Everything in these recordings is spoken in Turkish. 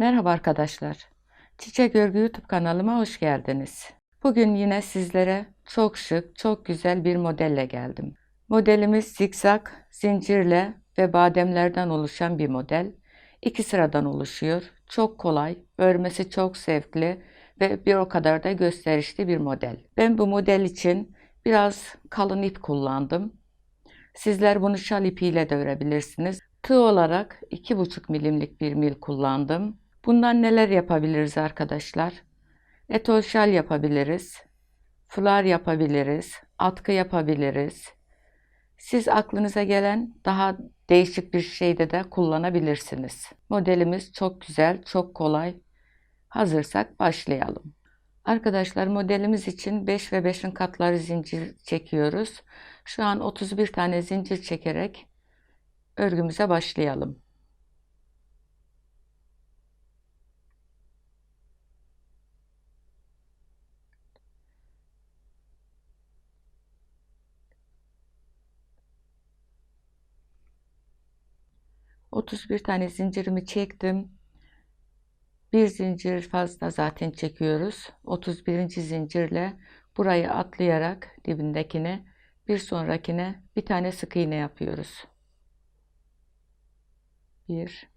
Merhaba arkadaşlar. Çiçek Örgü YouTube kanalıma hoş geldiniz. Bugün yine sizlere çok şık, çok güzel bir modelle geldim. Modelimiz zikzak, zincirle ve bademlerden oluşan bir model. İki sıradan oluşuyor. Çok kolay, örmesi çok zevkli ve bir o kadar da gösterişli bir model. Ben bu model için biraz kalın ip kullandım. Sizler bunu şal ipiyle de örebilirsiniz. Tığ olarak 2,5 milimlik bir mil kullandım. Bundan neler yapabiliriz arkadaşlar? Etol yapabiliriz. Fular yapabiliriz. Atkı yapabiliriz. Siz aklınıza gelen daha değişik bir şeyde de kullanabilirsiniz. Modelimiz çok güzel, çok kolay. Hazırsak başlayalım. Arkadaşlar modelimiz için 5 ve 5'in katları zincir çekiyoruz. Şu an 31 tane zincir çekerek örgümüze başlayalım. Otuz bir tane zincirimi çektim. Bir zincir fazla zaten çekiyoruz. 31. zincirle burayı atlayarak dibindekine bir sonrakine bir tane sık iğne yapıyoruz. 1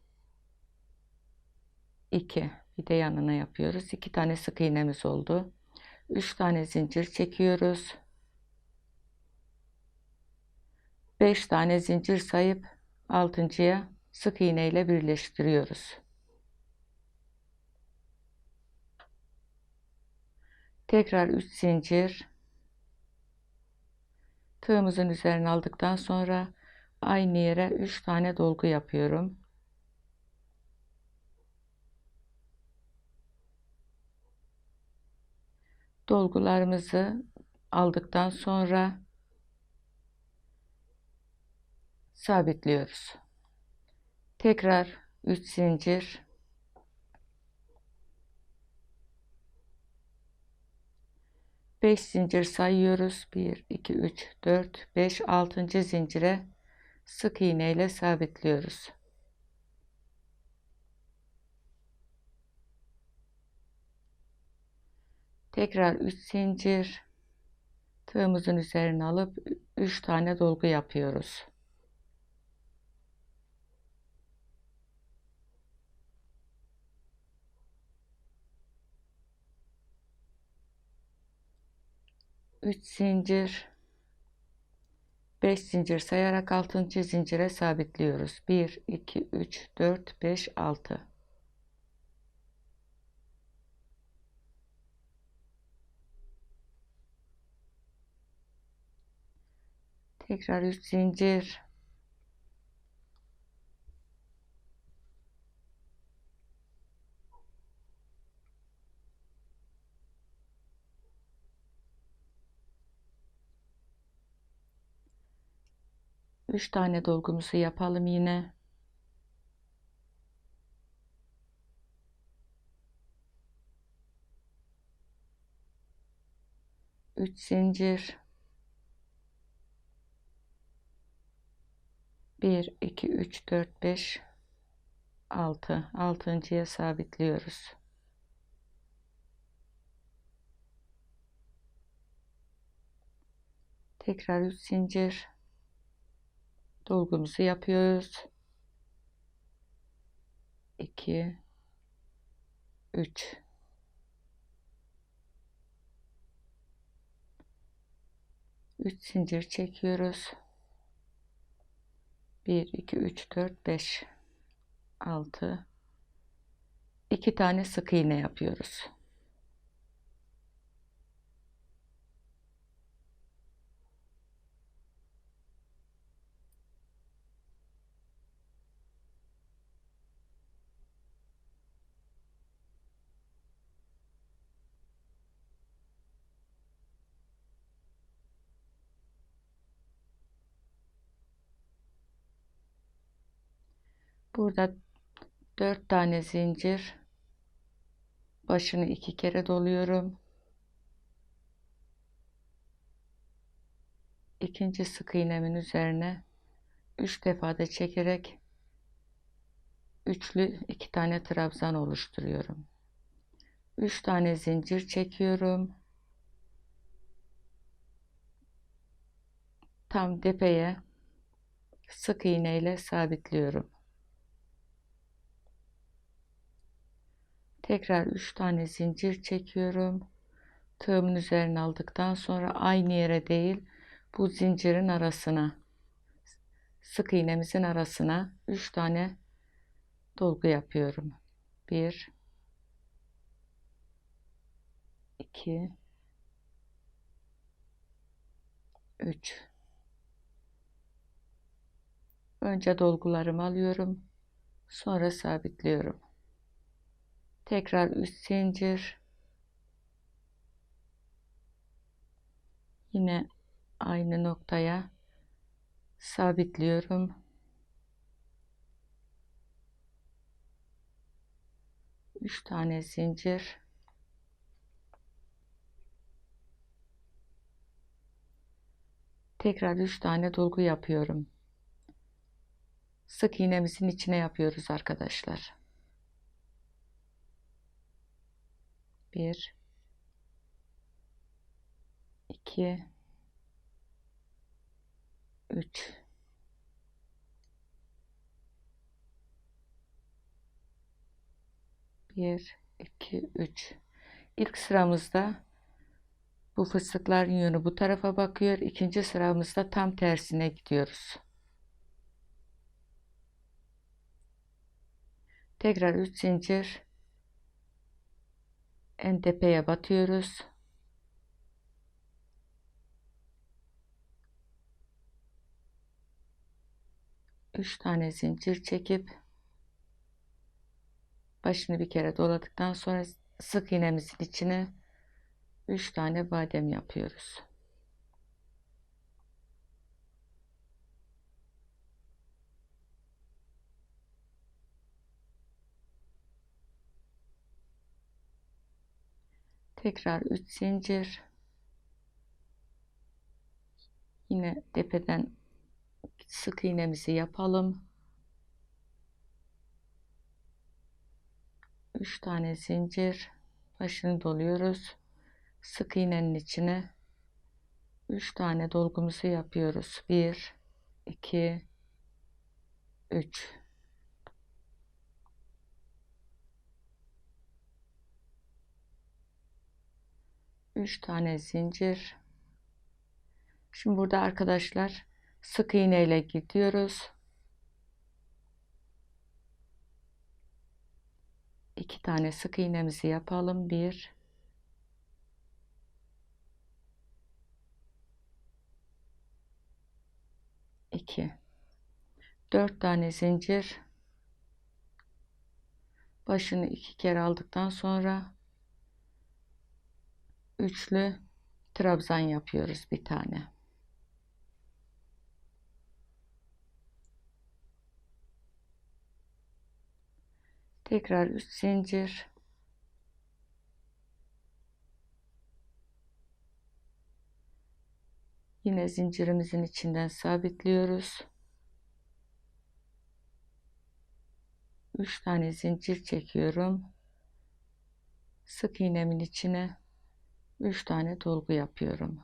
2 bir de yanına yapıyoruz. 2 tane sık iğnemiz oldu. 3 tane zincir çekiyoruz. 5 tane zincir sayıp 6.ya sık iğne ile birleştiriyoruz. Tekrar 3 zincir tığımızın üzerine aldıktan sonra aynı yere 3 tane dolgu yapıyorum. Dolgularımızı aldıktan sonra sabitliyoruz. Tekrar 3 zincir 5 zincir sayıyoruz. 1, 2, 3, 4, 5, 6. zincire sık iğne ile sabitliyoruz. Tekrar 3 zincir tığımızın üzerine alıp 3 tane dolgu yapıyoruz. Üç zincir 5 zincir sayarak 6. zincire sabitliyoruz. 1 2 3 4 5 6 Tekrar 3 zincir. Üç tane dolgumuzu yapalım yine. Üç zincir. 1, 2, 3, 4, 5, 6. Altıncıya sabitliyoruz. Tekrar 3 zincir dolgumuzu yapıyoruz. 2 3 3 zincir çekiyoruz. 1, 2, 3, 4, 5, 6. 2 tane sık iğne yapıyoruz. Burada 4 tane zincir başını iki kere doluyorum. İkinci sık iğnemin üzerine 3 defa da çekerek üçlü iki tane trabzan oluşturuyorum. Üç tane zincir çekiyorum. Tam tepeye sık iğne ile sabitliyorum. Tekrar 3 tane zincir çekiyorum. Tığımın üzerine aldıktan sonra aynı yere değil bu zincirin arasına sık iğnemizin arasına 3 tane dolgu yapıyorum. 1 2 3 Önce dolgularımı alıyorum. Sonra sabitliyorum. Tekrar 3 zincir. Yine aynı noktaya sabitliyorum. Üç tane zincir. Tekrar üç tane dolgu yapıyorum. Sık iğnemizin içine yapıyoruz arkadaşlar. Bir, iki, üç. Bir, iki, üç. İlk sıramızda bu fıstıkların yönü bu tarafa bakıyor. İkinci sıramızda tam tersine gidiyoruz. Tekrar 3 zincir en tepeye batıyoruz. Üç tane zincir çekip başını bir kere doladıktan sonra sık iğnemizin içine üç tane badem yapıyoruz. Tekrar 3 zincir. Yine tepeden sık iğnemizi yapalım. 3 tane zincir başını doluyoruz. Sık iğnenin içine 3 tane dolgumuzu yapıyoruz. 1 2 3 3 tane zincir. Şimdi burada arkadaşlar sık iğne ile gidiyoruz. 2 tane sık iğnemizi yapalım. 1 2 4 tane zincir başını iki kere aldıktan sonra üçlü trabzan yapıyoruz bir tane. Tekrar üç zincir. Yine zincirimizin içinden sabitliyoruz. Üç tane zincir çekiyorum. Sık iğnemin içine 3 tane dolgu yapıyorum.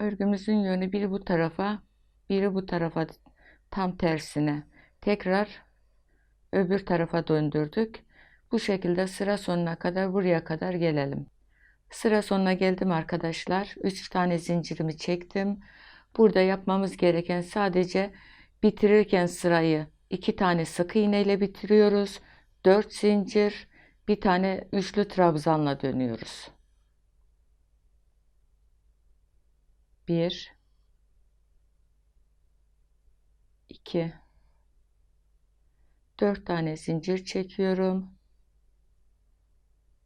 Örgümüzün yönü biri bu tarafa, biri bu tarafa tam tersine. Tekrar öbür tarafa döndürdük. Bu şekilde sıra sonuna kadar buraya kadar gelelim. Sıra sonuna geldim arkadaşlar. 3 tane zincirimi çektim. Burada yapmamız gereken sadece bitirirken sırayı 2 tane sık iğne ile bitiriyoruz. 4 zincir, bir tane üçlü trabzanla dönüyoruz. 1 2 4 tane zincir çekiyorum.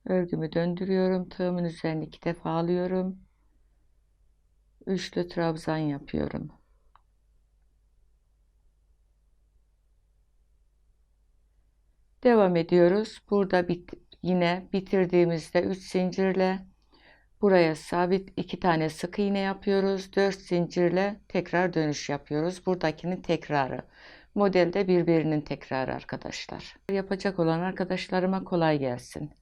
Örgümü döndürüyorum. Tığımın üzerine iki defa alıyorum. Üçlü trabzan yapıyorum. Devam ediyoruz. Burada bit yine bitirdiğimizde 3 zincirle buraya sabit 2 tane sık iğne yapıyoruz. 4 zincirle tekrar dönüş yapıyoruz. Buradakinin tekrarı. Modelde birbirinin tekrarı arkadaşlar. Yapacak olan arkadaşlarıma kolay gelsin.